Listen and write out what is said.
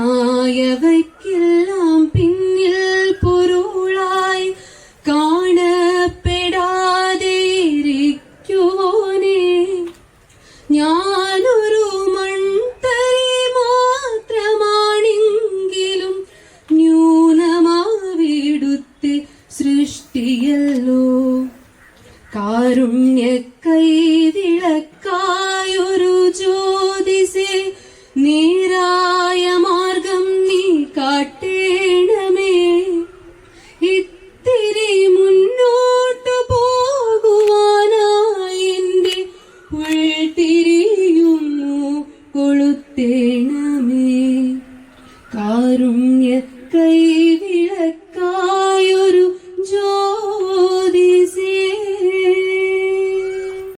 ായവയ്ക്കെല്ലാം പിന്നിൽ പൊരുളായി കാണപ്പെടാതെ ഞാനൊരു മൺതരി മാത്രമാണെങ്കിലും ന്യൂനമാവിടുത്തെ സൃഷ്ടിയല്ലോ. കാരുണ്യ കൈവിളക്കായൊരു ജ്യോതിസേ നീ தேனமே കാരുണ്യ കൈവി